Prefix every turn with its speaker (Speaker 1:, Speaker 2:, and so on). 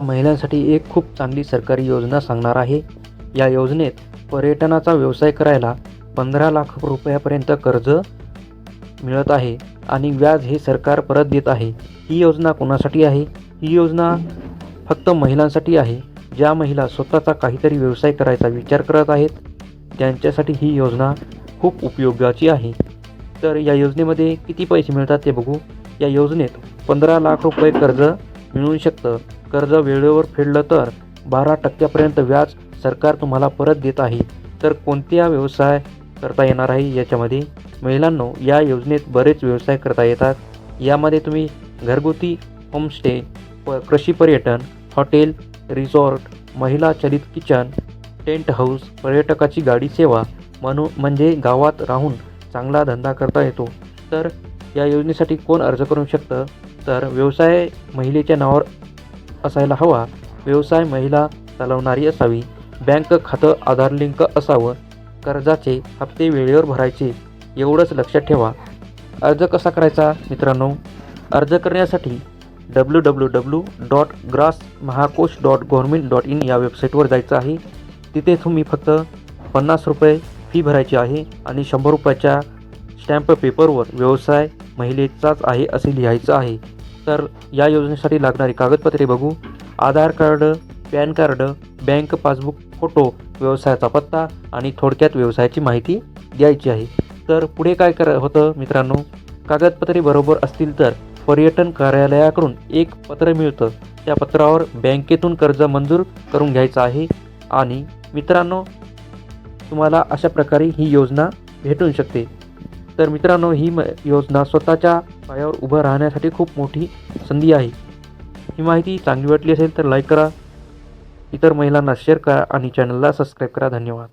Speaker 1: महिलांसाठी एक खूप चांगली सरकारी योजना सांगणार आहे. या योजनेत पर्यटनाचा व्यवसाय करायला पंधरा लाख रुपयापर्यंत कर्ज मिळत आहे आणि व्याज हे सरकार परत देत आहे. ही योजना कोणासाठी आहे? ही योजना फक्त महिलांसाठी आहे. ज्या महिला स्वतःचा काहीतरी व्यवसाय करायचा विचार करत आहेत त्यांच्यासाठी ही योजना खूप उपयोगाची आहे. तर या योजनेमध्ये किती पैसे मिळतात ते बघू. या योजनेत पंधरा लाख रुपये कर्ज मिळू शकतं. कर्ज वेळेवर फेडलं तर बारा टक्क्यापर्यंत व्याज सरकार तुम्हाला परत देत आहे. तर कोणत्या व्यवसाय करता येणार आहे याच्यामध्ये? महिलांनो या योजनेत बरेच व्यवसाय करता येतात. यामध्ये तुम्ही घरगुती होमस्टे प कृषी पर्यटन हॉटेल रिसॉर्ट महिला चलित किचन टेंट हाऊस पर्यटकाची गाडी सेवा म्हणू म्हणजे गावात राहून चांगला धंदा करता येतो. तर या योजनेसाठी कोण अर्ज करू शकतं? तर व्यवसाय महिलेच्या नावावर असायला हवा. व्यवसाय महिला चालवणारी असावी. बँक खातं आधार लिंक असावं. कर्जाचे हप्ते वेळेवर भरायचे. एवढंच लक्षात ठेवा. अर्ज कसा करायचा मित्रांनो? अर्ज करण्यासाठी W W W dot GRAS Mahakosh dot government dot in या वेबसाईटवर जायचं आहे. तिथे तुम्ही फक्त पन्नास रुपये फी भरायची आहे आणि शंभर रुपयाच्या स्टॅम्प पेपरवर व्यवसाय महिलेचाच आहे असे लिहायचं आहे. तर या योजनेसाठी लागणारी कागदपत्रे बघू. Aadhaar card PAN card bank passbook photo व्यवसायाचा पत्ता आणि थोडक्यात व्यवसायाची माहिती द्यायची आहे. तर पुढे काय कर होतं मित्रांनो? कागदपत्रे बरोबर असतील तर पर्यटन कार्यालयाकडून एक पत्र मिळतं. त्या पत्रावर बँकेतून कर्ज मंजूर करून घ्यायचं आहे. आणि मित्रांनो तुम्हाला अशा प्रकारे ही योजना भेटू शकते. तर मित्रांनो ही म योजना स्वतःच्या पायावर उभं राहण्यासाठी खूप मोठी संधी आहे. ही माहिती चांगली वाटली असेल तर लाईक करा. इतर महिलांना शेअर करा आणि चॅनलला सबस्क्राईब करा. धन्यवाद.